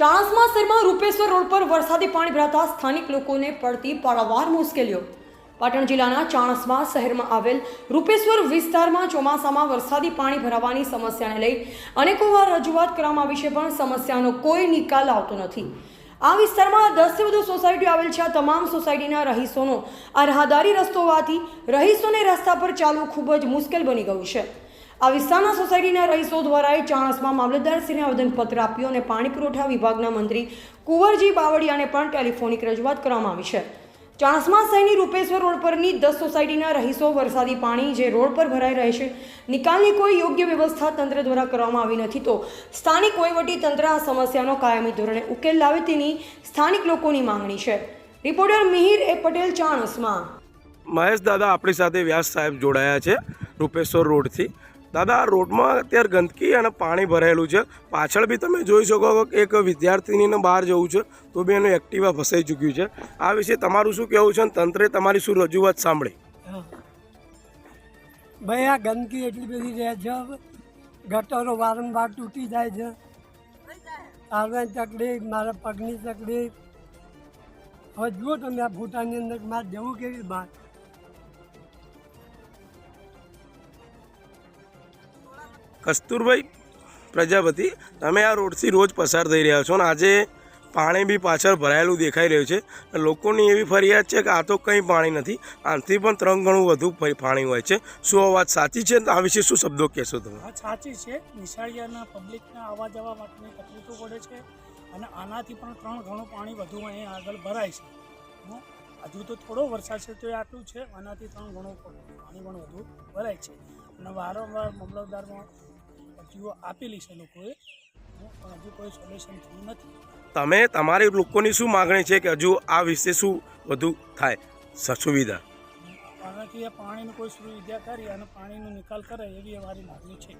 ચાણસ્મા શહેરમાં રૂપેશ્વર રોડ પર વરસાદી પાણી ભરાતા સ્થાનિક લોકોને પડતી પારાવાર મુશ્કેલીઓ. પાટણ જિલ્લાના ચાણસ્મા શહેરમાં આવેલ રૂપેશ્વર વિસ્તારમાં ચોમાસામાં વરસાદી પાણી ભરાવાની સમસ્યાને લઈ અનેકો વાર રજૂઆત કરવામાં આવી છે, પણ સમસ્યાનો કોઈ નિકાલ આવતો નથી. આ વિસ્તારમાં દસથી વધુ સોસાયટીઓ આવેલ છે. આ તમામ સોસાયટીના રહીશોનો આ રાહદારી રસ્તો હોવાથી રહીશોને રસ્તા પર ચાલવું ખૂબ જ મુશ્કેલ બની ગયું છે. આ વિસ્તારના સોસાયટીના રહીશો દ્વારા ચાણસમાં મામલતદારશ્રીને આવેદનપત્ર આપ્યું અને પાણી પુરવઠા વિભાગના મંત્રી કુંવરજી બાવળિયાને પણ ટેલિફોનિક રજૂઆત કરવામાં આવી છે. ચાણસમા શહેરની રૂપેશ્વર રોડ પરની દસ સોસાયટીના રહીશો વરસાદી પાણી જે રોડ પર ભરાઈ રહે છે, નિકાલની કોઈ યોગ્ય વ્યવસ્થા તંત્ર દ્વારા કરવામાં આવી નથી તો સ્થાનિક વહીવટી તંત્ર આ સમસ્યાનો કાયમી ધોરણે ઉકેલ લાવે તેની સ્થાનિક લોકોની માંગણી છે. રિપોર્ટર મિહિર એ પટેલ ચાણસમાં. મહેશ દાદા આપણી સાથે વ્યાસ સાહેબ જોડાયા છે, રૂપેશ્વર રોડથી. દાદા રોડમાં અત્યારે ગંદકી અને પાણી ભરાયેલું છે. પાછળ બી તમે જોઈ શકો કે એક વિદ્યાર્થીનીને બહાર જવું છે, તો બી એનું એક્ટિવા ફસાઈ ચૂક્યું છે. આ વિશે તમારું શું કહેવું છે અને તંત્રે તમારી શું રજૂઆત સાંભળી. ભાઈ, આ ગંદકી એટલી બધી રહે છે, ગટરો વારંવાર તૂટી જાય છે. આવવાની તકલીફ મારા પગની તકલીફ હવે જુઓ તમે આ ફોટાની અંદર મારે જવું કેવી બહાર? કસ્તુરભાઈ પ્રજાપતિ, તમે આ રોડથી રોજ પસાર થઈ રહ્યા છો અને આજે પાણી બી પાછળ ભરાયેલું દેખાઈ રહ્યું છે. લોકોની એવી ફરિયાદ છે કે આ તો કંઈ પાણી નથી, આનાથી પણ ત્રણ ગણું વધુ પાણી હોય છે. શું આ વાત સાચી છે? આ વિશે શું શબ્દો કહેશો તમે? સાચી છે. નિશાળિયાના પબ્લિકના આવવા જવા માટેની તકલીફો પડે છે અને આનાથી પણ ત્રણ ઘણું પાણી વધુ અહીં આગળ ભરાય છે? હજુ તો થોડો વરસાદ છે તો એ આટલું છે આનાથી ત્રણ ઘણું પાણી પણ વધુ ભરાય છે. અને વારંવાર મામલતદારમાં અરજીઓ આપેલી છે લોકોએ પણ હજુ કોઈ સોલ્યુશન થયું નથી. તમે તમારી લોકોની શું માગણી છે કે હજુ આ વિશે શું વધુ થાય? સુવિધા. આનાથી પાણીની કોઈ સુવિધા કરી અને પાણીનો નિકાલ કરે એવી અમારી માગણી છે.